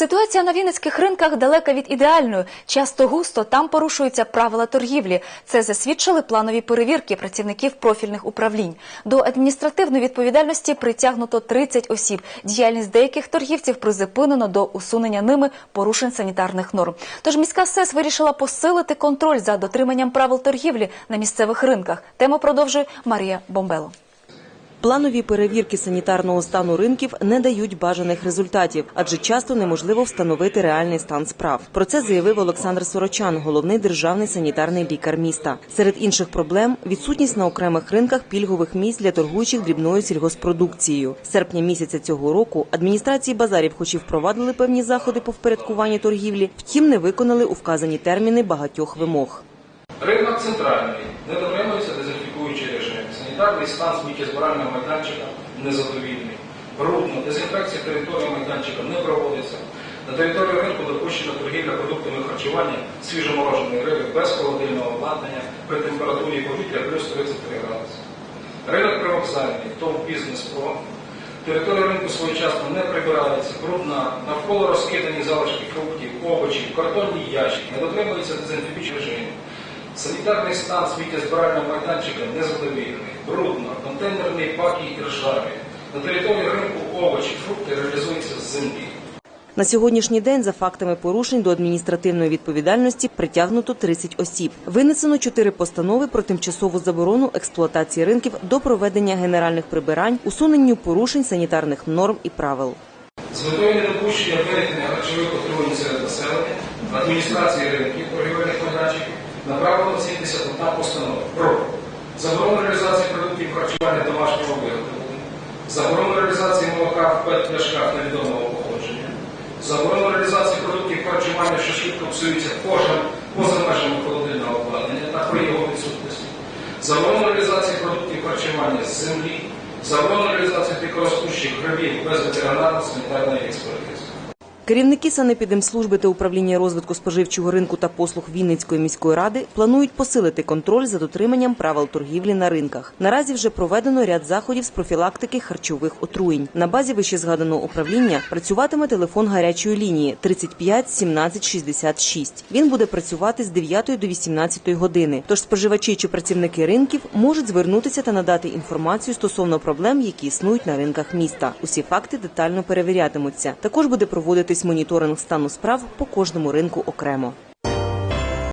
Ситуація на вінницьких ринках далека від ідеальної. Часто густо там порушуються правила торгівлі. Це засвідчили планові перевірки працівників профільних управлінь. До адміністративної відповідальності притягнуто 30 осіб. Діяльність деяких торгівців призупинено до усунення ними порушень санітарних норм. Тож міська СЕС вирішила посилити контроль за дотриманням правил торгівлі на місцевих ринках. Тему продовжує Марія Бомбело. Планові перевірки санітарного стану ринків не дають бажаних результатів, адже часто неможливо встановити реальний стан справ. Про це заявив Олександр Сорочан, головний державний санітарний лікар міста. Серед інших проблем відсутність на окремих ринках пільгових місць для торгуючих дрібною сільгоспродукцією. Серпня місяця цього року адміністрації базарів, хоч і впровадили певні заходи по впорядкуванню торгівлі, втім не виконали у вказані терміни багатьох вимог. Ринок центральний, не дотримується режим. Санітарний стан сміттєзбирального майданчика незадовільний. Брудно, дезінфекція території майданчика не проводиться. На території ринку допущена торгівля продуктами харчування свіжомороженої риби без холодильного обладнання при температурі повітря плюс 33 градуси. Ринок привокзальний, ТОВ бізнес про. Територія ринку своєчасно не прибирається, брудна, навколо розкидані залишки фруктів, овочів, картонні ящики, не дотримується дезінфікуючий режим. Санітарний стан сміттєзбирального майданчика незадовільний, брудно, контейнерні баки і ржаві. На території ринку овочі, фрукти реалізуються з землі. На сьогоднішній день за фактами порушень до адміністративної відповідальності притягнуто 30 осіб. Винесено 4 постанови про тимчасову заборону експлуатації ринків до проведення генеральних прибирань, усуненню порушень санітарних норм і правил. З метою недопущення виникнення харчових отруєнь серед населення адміністрації ринків торгівельних майданчиків направлено 71 постанова про заборону реалізації продуктів харчування домашнього виготовлення, заборону реалізації молока в пет-пляшках невідомого походження, заборону реалізації продуктів харчування, що швидко псуються поза, поза межами холодильного обладнання та при його відсутності, заборону реалізації продуктів харчування з землі, заборону реалізації дикорозпущих грибів без ветеринарно-санітарної експертизи. Керівники санепідемслужби та управління розвитку споживчого ринку та послуг Вінницької міської ради планують посилити контроль за дотриманням правил торгівлі на ринках. Наразі вже проведено ряд заходів з профілактики харчових отруєнь. На базі вищезгаданого управління працюватиме телефон гарячої лінії 35 17 66. Він буде працювати з 9 до 18 години. Тож споживачі чи працівники ринків можуть звернутися та надати інформацію стосовно проблем, які існують на ринках міста. Усі факти детально перевірятимуться. Також буде проводитись моніторинг стану справ по кожному ринку окремо.